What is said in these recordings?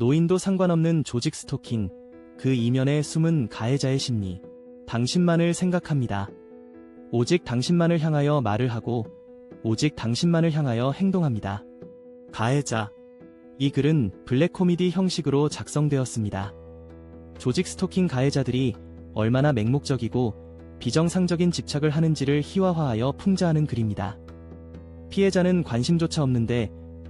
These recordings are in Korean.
노인도 상관없는 조직 스토킹, 그 이면에 숨은 가해자의 심리. 당신만을 생각합니다. 오직 당신만을 향하여 말을 하고, 오직 당신만을 향하여 행동합니다. 가해자. 이 글은 블랙 코미디 형식으로 작성되었습니다. 조직 스토킹 가해자들이 얼마나 맹목적이고 비정상적인 집착을 하는지를 희화화하여 풍자하는 글입니다. 피해자는 관심조차 없는데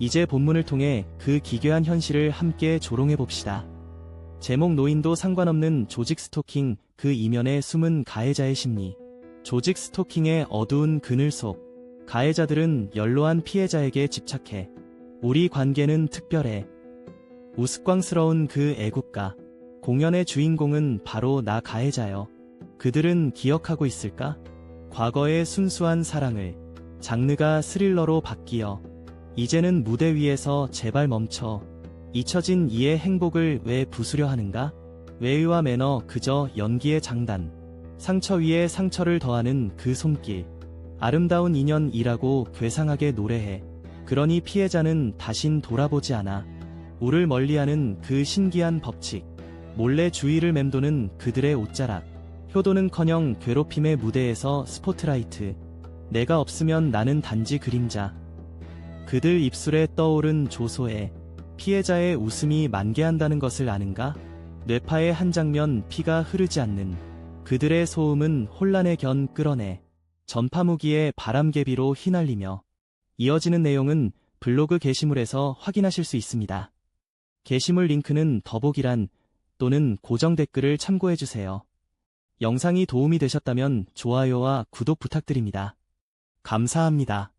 이제 본문을 통해 그 기괴한 현실을 함께 조롱해 봅시다. 제목 노인도 상관없는 조직 스토킹 그 이면에 숨은 가해자의 심리. 조직 스토킹의 어두운 그늘 속 가해자들은 연로한 피해자에게 집착해 우리 관계는 특별해. 우스꽝스러운 그 애국가. 공연의 주인공은 바로 나 가해자여. 그들은 기억하고 있을까? 과거의 순수한 사랑을 장르가 스릴러로 바뀌어 이제는 무대 위에서 제발 멈춰. 잊혀진 이의 행복을 왜 부수려 하는가? 외의와 매너 그저 연기의 장단. 상처 위에 상처를 더하는 그 손길. 아름다운 인연이라고 괴상하게 노래해. 그러니 피해자는 다신 돌아보지 않아. 우를 멀리하는 그 신기한 법칙. 몰래 주의를 맴도는 그들의 옷자락. 효도는커녕 괴롭힘의 무대에서 스포트라이트. 내가 없으면 나는 단지 그림자. 그들 입술에 떠오른 조소에 피해자의 웃음이 만개한다는 것을 아는가? 뇌파의 한 장면 피가 흐르지 않는 그들의 소음은 혼란의 견 끌어내 전파무기의 바람개비로 휘날리며 이어지는 내용은 블로그 게시물에서 확인하실 수 있습니다. 게시물 링크는 더보기란 또는 고정 댓글을 참고해주세요. 영상이 도움이 되셨다면 좋아요와 구독 부탁드립니다. 감사합니다.